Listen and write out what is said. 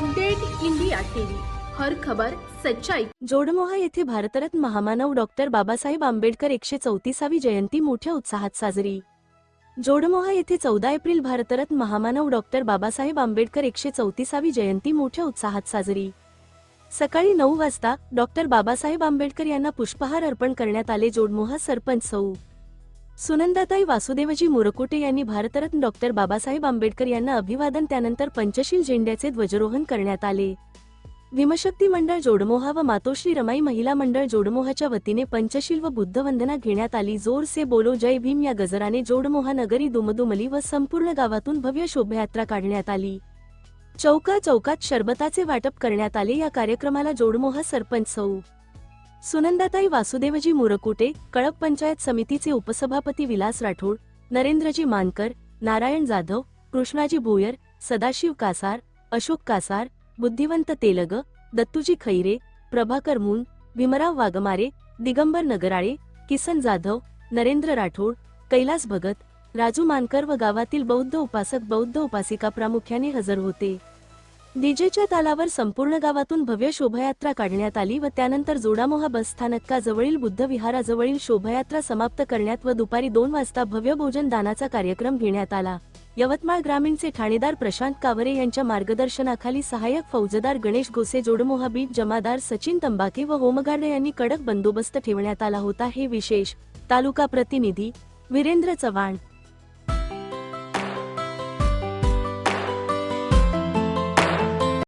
Update India TV. हर खबर सच्चाई. जोडमोहा येथे भारतरत्न महामानव डॉक्टर बाबासाहेब आंबेडकर एकशे चौतीसावी जयंती मोठ्या उत्साहात साजरी. जोडमोहा येथे चौदा एप्रिल भारतरत्न महामानव डॉक्टर बाबासाहेब आंबेडकर एकशे चौतीसावी जयंती मोठ्या उत्साहात साजरी. सकाळी नऊ वाजता डॉक्टर बाबासाहेब आंबेडकर यांना पुष्पहार अर्पण करण्यात आले जोडमोहा सरपंच सौ. सुनंदाताई वासुदेवजी मुरकुटे यांनी भारतरत्न डॉक्टर बाबासाहेब आंबेडकर यांना अभिवादन त्यानंतर पंचशील झेंड्याचे ध्वजरोहण करण्यात आले. विमशक्ती मंडळ जोडमोहा व मातोश्री रमाई महिला मंडळ जोडमोहाच्या वतीने पंचशील व बुद्धवंदना घेण्यात आली. जोर से बोलो जय भीम. या गजराने जोडमोहा नगरी दुमदुमली व संपूर्ण गावातून भव्य शोभायात्रा काढण्यात आली. चौका चौकात शरबताचे वाटप करण्यात आले. या कार्यक्रमाला जोडमोहा सरपंच सौ. सुनंदाताई वासुदेवजी मुरकुटे कळप पंचायत समितीचे उपसभापती विलास राठोड नरेंद्रजी मानकर नारायण जाधव कृष्णाजी भोयर सदाशिव कासार अशोक कासार बुद्धिवंत तेलग दत्तूजी खैरे प्रभाकर मुन भीमराव वाघमारे दिगंबर नगराळे किसन जाधव नरेंद्र राठोड कैलास भगत राजू मानकर व गावातील बौद्ध उपासक बौद्ध उपासिका प्रामुख्याने हजर होते. डीजेच्या तालावर संपूर्ण गावातून भव्य शोभायात्रा काढण्यात आली व त्यानंतर जोडामोहा बसस्थानकाजवळील बुद्ध विहाराजवळील शोभायात्रा समाप्त करण्यात व दुपारी दोन वाजता भव्य भोजन दानाचा कार्यक्रम घेण्यात आला. यवतमाळ ग्रामीणचे ठाणेदार प्रशांत कावरे यांच्या मार्गदर्शनाखाली सहाय्यक फौजदार गणेश गोसे जोडमोहा बीट जमादार सचिन तंबाके व होमगार्ड यांनी कडक बंदोबस्त ठेवण्यात आला होता हे विशेष. तालुका प्रतिनिधी वीरेंद्र चव्हाण